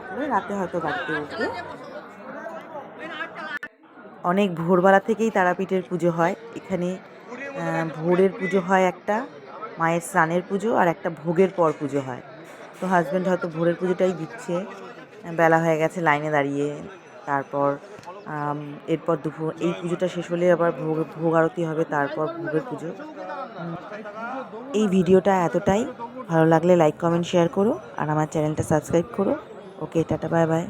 দাওয়া করে রাতে হয়তো গাড়িতে উঠবে। অনেক ভোরবেলা থেকেই তারাপীঠের পুজো হয়। এখানে ভোরের পুজো হয় একটা, মায়ের স্নানের পুজো আর একটা ভোগের পর পুজো হয়। তো হাজব্যান্ড হয়তো ভোরের পুজোটাই দিচ্ছে। বেলা হয়ে গেছে লাইনে দাঁড়িয়ে। তারপর এরপর দুপুর, এই পুজোটা শেষ হলে আবার ভোগ ভোগ আরতি হবে, তারপর ভোগের পুজো। এই ভিডিওটা এতটাই। ভালো লাগলে লাইক কমেন্ট শেয়ার করো। আর আমার চ্যানেলটা সাবস্ক্রাইব করো। ওকে টাটা বাই বাই